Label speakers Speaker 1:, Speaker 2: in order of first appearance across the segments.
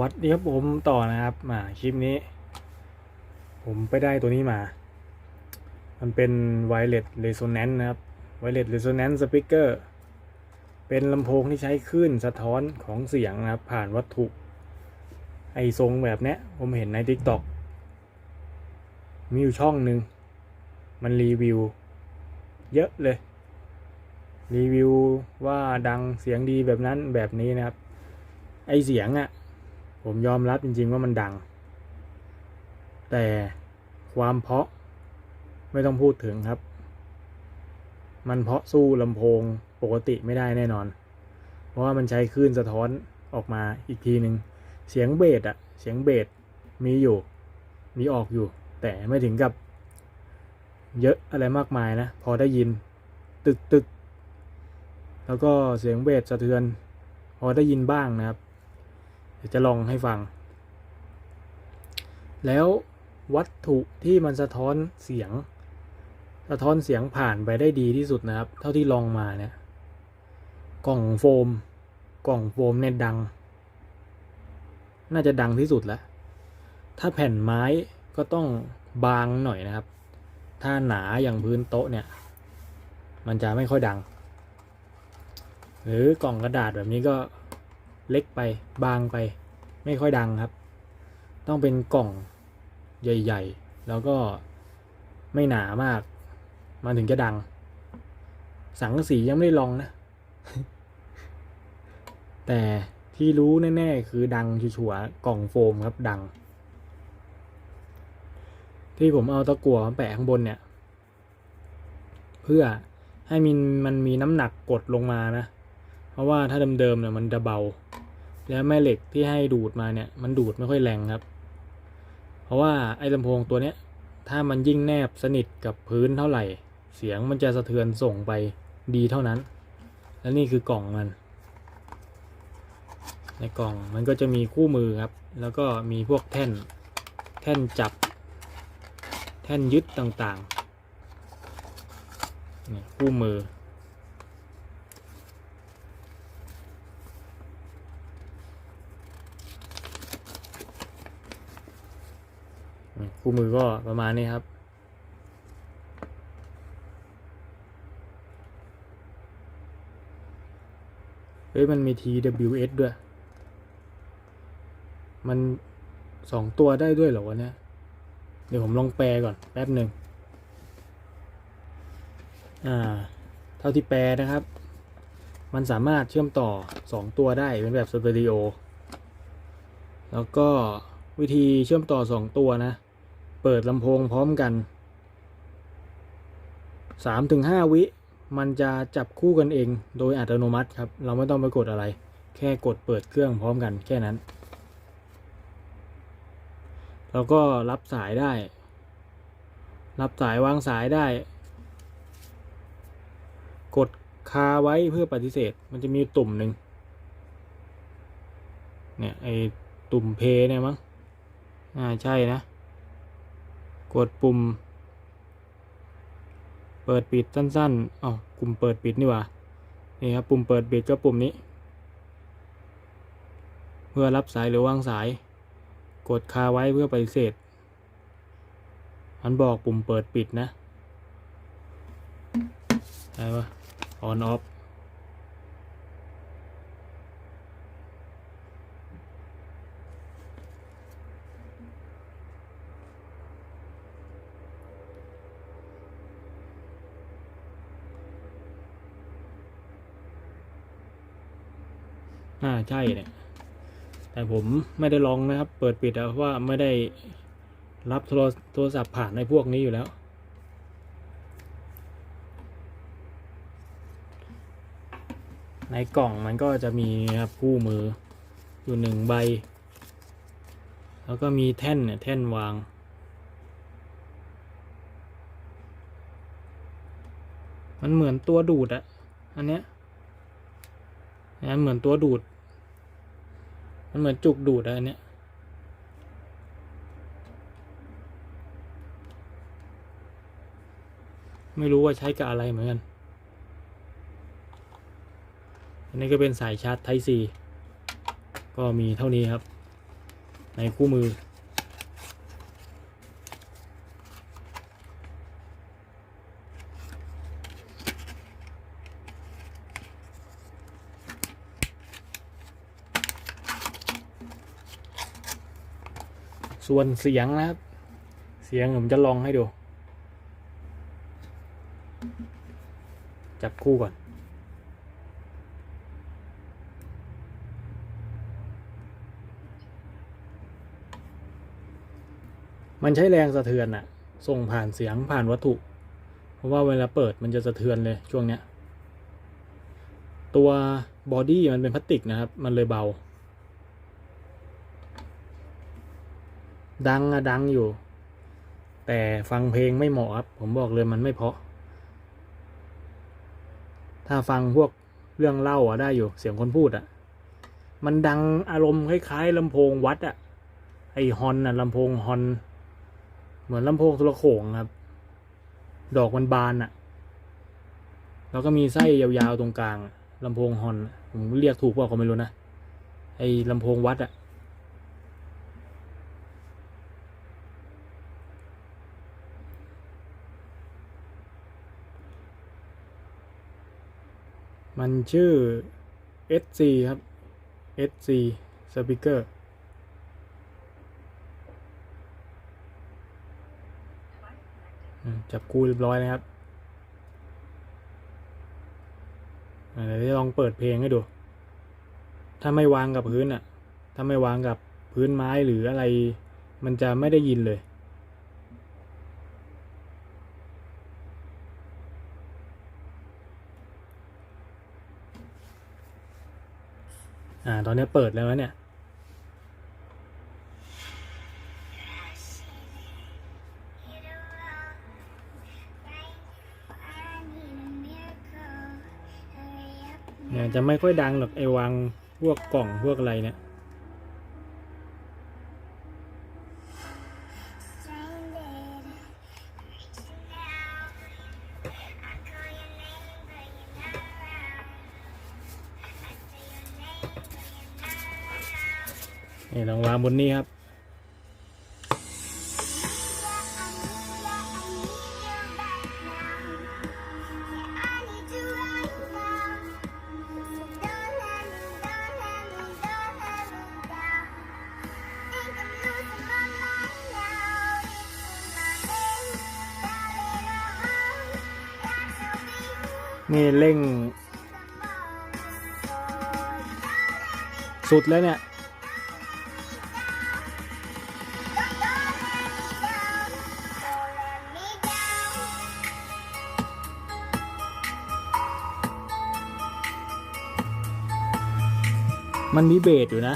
Speaker 1: วัสดีครับผมต่อนะครับมาคลิปนี้ ผมไปได้ตัวนี้มา มันเป็น wireless resonance นะครับ wireless resonance speaker เป็นลำโพงที่ใช้คลื่นสะท้อนของเสียงนะครับ ผ่านวัตถุ ไอทรงแบบเนี้ย ผมเห็นใน TikTok มีอยู่ช่องหนึ่ง มันรีวิว เยอะเลย รีวิวว่าดังเสียงดีแบบนั้นแบบนี้นะครับไอเสียงอะ่ะ ผมยอมรับจริง ๆ ว่ามันดัง แต่ความเพาะไม่ต้องพูดถึงครับ มันเพาะสู้ลำโพงปกติไม่ได้แน่นอน เพราะว่ามันใช้คลื่นสะท้อนออกมาอีกทีหนึ่งเสียงเบสอะเสียงเบสมีอยู่ มีออกอยู่ แต่ไม่ถึงกับ เยอะอะไรมากมายนะ พอได้ยิน ตึกตึกแล้วก็เสียงเบสสะเทือน พอได้ยินบ้างนะครับ ดี๋ยวจะลองให้ฟัง แล้ววัตถุที่มันสะท้อนเสียง สะท้อนเสียงผ่านไปได้ดีที่สุดนะครับ เท่าที่ลองมาเนี่ย กล่องโฟม กล่องโฟมเนี่ยดัง น่าจะดังที่สุดแล้ว ถ้าแผ่นไม้ก็ต้องบางหน่อยนะครับ ถ้าหนาอย่างพื้นโต๊ะเนี่ย มันจะไม่ค่อยดัง หรือกล่องกระดาษแบบนี้ก็ เล็กไปบางไป ไม่ค่อยดังครับ ต้องเป็นกล่องใหญ่ ๆ แล้วก็ไม่หนามาก มันถึงจะดัง สังกะสียังไม่ได้ลองนะ แต่ที่รู้แน่ๆ คือดังชัวร์ๆกล่องโฟมครับดัง ที่ผมเอาตะกั่วมาแปะข้างบนเนี่ย เพื่อให้มันมันมีน้ำหนักกดลงมานะ เพราะว่าถ้าเดิมๆเนี่ยมันจะเบา แล้วแม่เหล็กที่ให้ดูดมาเนี่ยมันดูดไม่ค่อยแรงครับ เพราะว่าไอ้ลำโพงตัวเนี้ยถ้ามันยิ่งแนบสนิทกับพื้นเท่าไหร่ เสียงมันจะสะเทือนส่งไปดีเท่านั้น และนี่คือกล่องมัน ในกล่องมันก็จะมีคู่มือครับ แล้วก็มีพวกแท่น แท่นจับ แท่นยึดต่างๆคู่มือ คู่มือก็ประมาณนี้ครับ เฮ้ย มันมี TWS ด้วย มันสองตัวได้ด้วยเหรอวะเนี่ย เดี๋ยวผมลองแปลก่อนแป๊บหนึ่ง อ่า เท่าที่แปลนะครับ มันสามารถเชื่อมต่อสองตัวได้เป็นแบบสเตอริโอ แล้วก็วิธีเชื่อมต่อสองตัวนะ เปิดลำโพงพร้อมกันสามถึงห้าวิ มันจะจับคู่กันเอง โดยอัตโนมัติครับ เราไม่ต้องไปกดอะไร แค่กดเปิดเครื่องพร้อมกันแค่นั้น แล้วก็รับสายได้ รับสายวางสายได้ กดคาไว้เพื่อปฏิเสธ มันจะมีตุ่มหนึ่งเนี่ยไอตุ่มเพเนี่ยมั้งอ่าใช่นะ กดปุ่ม เปิดปิดสั้นๆอ๋อปุ่มเปิดปิดนี่ว่านี่ครับปุ่มเปิดปิดก็ปุ่มนี้ เพื่อรับสายหรือวางสาย กดคาไว้เพื่อปฏิเสธมันบอกปุ่มเปิดปิดนะใช่ปะ on off อ่าใช่เนี่ย แต่ผมไม่ได้ลองนะครับ เปิดปิดเพราว่าไม่ได้รับโทรโทรศัพท์ผ่านในพวกนี้อยู่แล้ว ในกล่องมันก็จะมีครับคู่มืออยู่หนึ่งใบ แล้วก็มีแท่นเนี่ยแท่นวางมันเหมือนตัวดูดอะอันเนี้ยนะเหมือนตัวดูด มันเหมือนจุกดูดอะไรนเนี้ยไม่รู้ว่าใช้กับอะไรเหมือนกัน อันนี้ก็เป็นสายชาร์จ Type C ก็มีเท่านี้ครับ ในคู่มือ ส่วนเสียงนะครับ เสียงผมจะลองให้ดู จับคู่ก่อน มันใช้แรงสะเทือนอะส่งผ่านเสียงผ่านวัตถุ เพราะว่าเวลาเปิดมันจะสะเทือนเลยช่วงเนี้ย ตัวบอดี้มันเป็นพลาสติกนะครับ มันเลยเบา ดังอะดังอยู่ แต่ฟังเพลงไม่เหมาะครับ ผมบอกเลยมันไม่เพาะ ถ้าฟังพวกเรื่องเล่าอะได้อยู่ เสียงคนพูดอะมันดังอารมณ์คล้ายๆลำโพงวัดอะไอฮอนอะลำโพงฮอน เหมือนลำโพงโทรโขงครับ ดอกมันบานอะแล้วก็มีไส้ยาวๆตรงกลางลำโพงฮอนผมเรียกถูกเปล่าก็ไม่รู้นะไอลำโพงวัดอะ มันชื่อ SC ครับ SC Speaker จับคู่เรียบร้อยนะครับเดี๋ยวจะลองเปิดเพลงให้ดู ถ้าไม่วางกับพื้นอะ ถ้าไม่วางกับพื้นไม้หรืออะไร มันจะไม่ได้ยินเลย อ่า ตอนนี้เปิดแล้วนะเนี่ย เนี่ยจะไม่ค่อยดังหรอกไอ้วางพวกกล่องพวกอะไรเนี่ย บนนี้ครับ นี่เร่ง สุดแล้วเนี่ย มันมีเบสอยู่นะ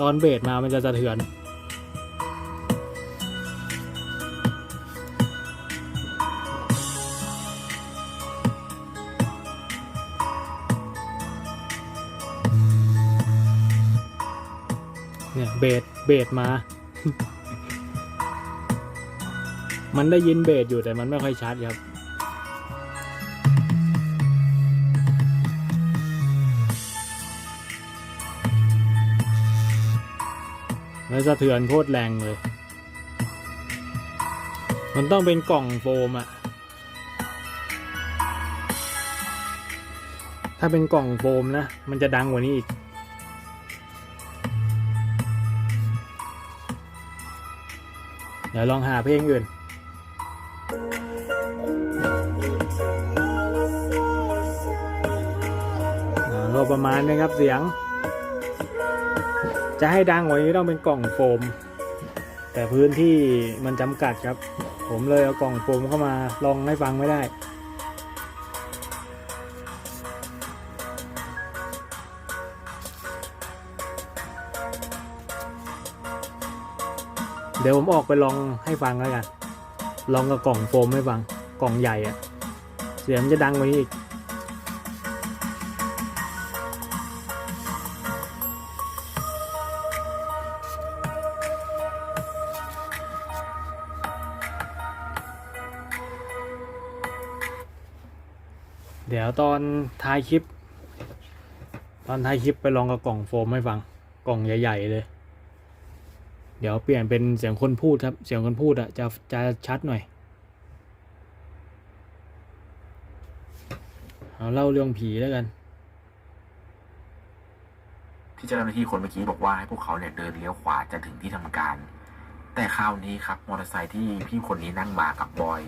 Speaker 1: ตอนเบสมามันจะสะเทือน เนี่ยเบสเบสมา มันได้ยินเบสอยู่แต่มันไม่ค่อยชัดครับ แล้วสะเทือนโคตรแรงเลย มันต้องเป็นกล่องโฟมอะถ้าเป็นกล่องโฟมนะ มันจะดังกว่านี้อีก เดี๋ยวลองหาเพลงอื่นอ่าก็ประมาณนี้ครับเสียง จะให้ดังกว่านี้ต้องเป็นกล่องโฟม แต่พื้นที่มันจำกัดครับ ผมเลยเอากล่องโฟมเข้ามาลองให้ฟังไม่ได้เดี๋ยวผมออกไปลองให้ฟังแล้วกัน ลองกับกล่องโฟมให้ฟัง กล่องใหญ่อะเสียงมันจะดังกว่านี้อีก ยวตอนท้ายคลิป ตอนท้ายคลิปไปลองกับกล่องโฟมให้ฟังกล่องใหญ่ ๆ เลย เดี๋ยวเปลี่ยนเป็นเสียงคนพูดครับ เสียงคนพูดอะจะจะชัดหน่อยเอาเล่าเรื่องผีแล้วกัน
Speaker 2: ที่เจ้าหน้าที่คนเมื่อกี้บอกว่าให้พวกเขาเนี่ยเดินเลี้ยวขวาจะถึงที่ทำการ แต่คราวนี้ครับ มอเตอร์ไซค์ที่พี่คนนี้นั่งมากับบอย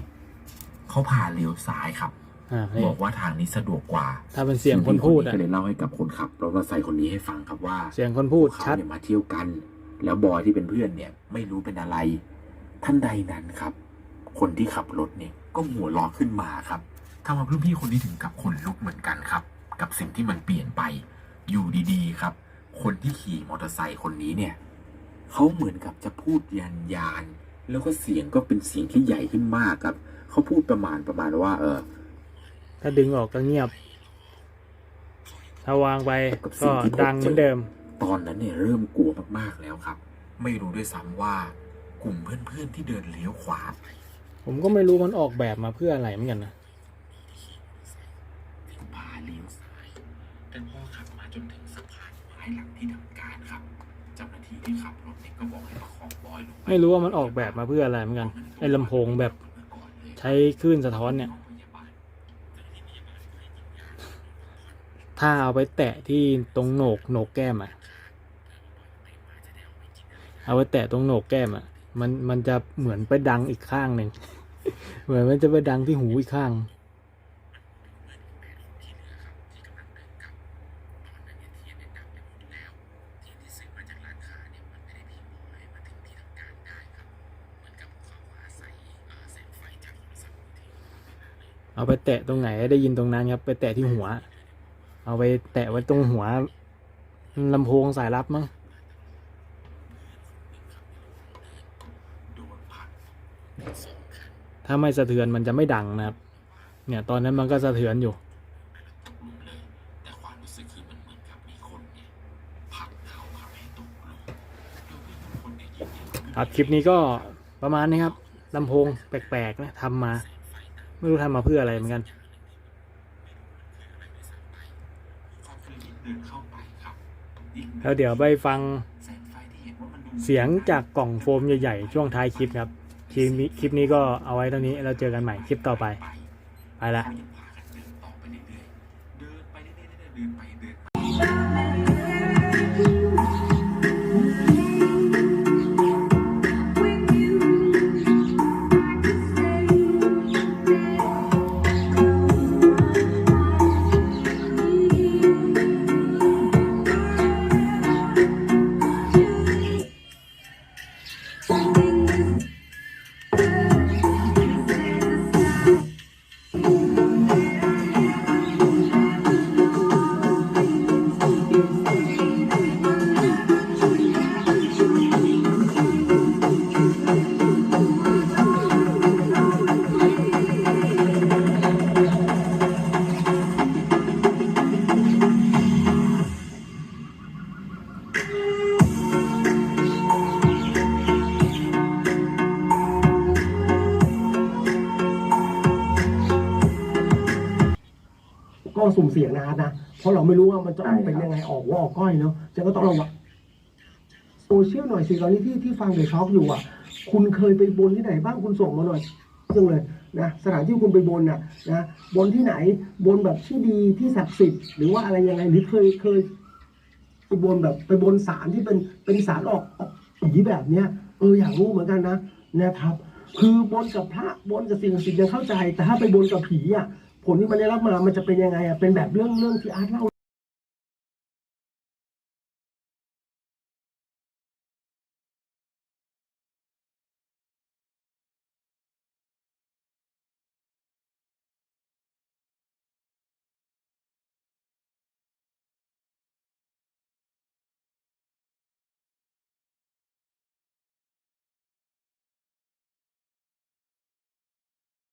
Speaker 2: เขาพาเลี้ยวซ้ายครับ
Speaker 1: อ่านี่
Speaker 2: บอกว่าทางนี้สะดวกกว่า
Speaker 1: ถ้าเป็นเสียงคนพูด
Speaker 2: ซึ่
Speaker 1: อะ
Speaker 2: งพี่ก็เลยเล่าให้กับคนขับรถมอเตอร์ไซค์คนนี้ให้ฟังครับว่า
Speaker 1: เสียงคนพูด
Speaker 2: พวกเขา
Speaker 1: ชัด
Speaker 2: เนี่ยมาเที่ยวกัน แล้วบอยที่เป็นเพื่อนเนี่ย ไม่รู้เป็นอะไร ท่านใดนั้นครับ คนที่ขับรถเนี่ยก็หัวเราะขึ้นมาครับทำเอารุ่นพี่คนนี้ถึงกับขนลุกเหมือนกันครับ กับสิ่งที่มันเปลี่ยนไป อยู่ดีๆครับ คนที่ขี่มอเตอร์ไซค์คนนี้เนี่ยเขาเหมือนกับจะพูดยันยานๆแล้วก็เสียงก็เป็นเสียงที่ใหญ่ขึ้นมากครับเขาพูดประมาณประมาณว่า เออ
Speaker 1: ถ้าดึงออกก็เงียบ ถ้าวางไปก็ดังเหมือนเดิม
Speaker 2: ตอนนั้นเนี่ยเริ่มกลัวมากๆแล้วครับ ไม่รู้ด้วยซ้ำว่ากลุ่มเพื่อนๆที่เดินเลี้ยวขวา
Speaker 1: ผมก็ไม่รู้มันออกแบบมาเพื่ออะไรเหมือนกันนะ
Speaker 2: พาเลี้ยวซ้ายแต่พอขับมาจนถึงสะพานไม้หลังที่ทำการครับเจ้าหน้าที่ที่ขับรถเนี่ยก็บอกให้ประคองบอยลงป
Speaker 1: ไม่รู้ว่ามันออกแบบมาเพื่ออะไรเหมือนกันไอ้ลำโพงแบบใช้คลื่นสะท้อนเนี่ย ถ้าเอาไปแตะที่ตรงโหนกโหนกแก้มอะเอาไปแตะตรงโหนกแก้มอะมันมันจะเหมือนไปดังอีกข้างหนึ่งเหมือนมันจะไปดังที่หูอีกข้าง เอาไปแตะตรงไหนได้ยินตรงนั้นครับ ไปแตะที่หัว เอาไปแตะไว้ตรงหัวลำโพงสายลับมั้งถ้าไม่สะเทือนมันจะไม่ดังนะครับ เนี่ยตอนนั้นมันก็สะเทือนอยู่
Speaker 2: ครับคลิ
Speaker 1: ปนี้ก็ประมาณนี้ครับลำโพงแปลกๆนะทำมา ไม่รู้ทำมาเพื่ออะไรเหมือนกัน
Speaker 2: เขาเคยเดินเข้าไปครับยิ่ง
Speaker 1: แล้วเดี๋ยวไปฟัง
Speaker 2: เห็นว่ามันดู
Speaker 1: เสียงจากกล่องโฟมใหญ่ๆ ช่วงท้ายคลิปครับคลิปนี้คลิปนี้ก็เอาไว้เท่านี้แล้วเจอกันใหม่คลิปต่อไป ไปละ
Speaker 3: เพราะเราไม่รู้ว่ามันจะออกเป็นยังไงออกว่าออกก้อยเนาะจะก็ต้องระวังโซเชียลหน่อยสิตอนนี้ที่ที่ฟังเดอะช็อคอยู่อะ คุณเคยไปบนที่ไหนบ้างคุณส่งมาหน่อยเรื่องเลยนะสถานที่คุณไปบนน่ะนะบนที่ไหนบนแบบที่ดีที่ศักดิ์สิทธิ์หรือว่าอะไรยังไงหรือเคยเคยไปบนแบบไปบนสารที่เป็นเป็นสารออกออกผีแบบเนี้ยเอออยากรู้เหมือนกันนะนะครับ คือบนกับพระบนกับสิ่งศักดิ์สิทธิ์ยังเข้าใจ แต่ถ้าไปบนกับผีอะ ผลที่มันได้รับมามันจะเป็นยังไงอะเป็นแบบเรื่องเรื่องที่อาร์ตเล่า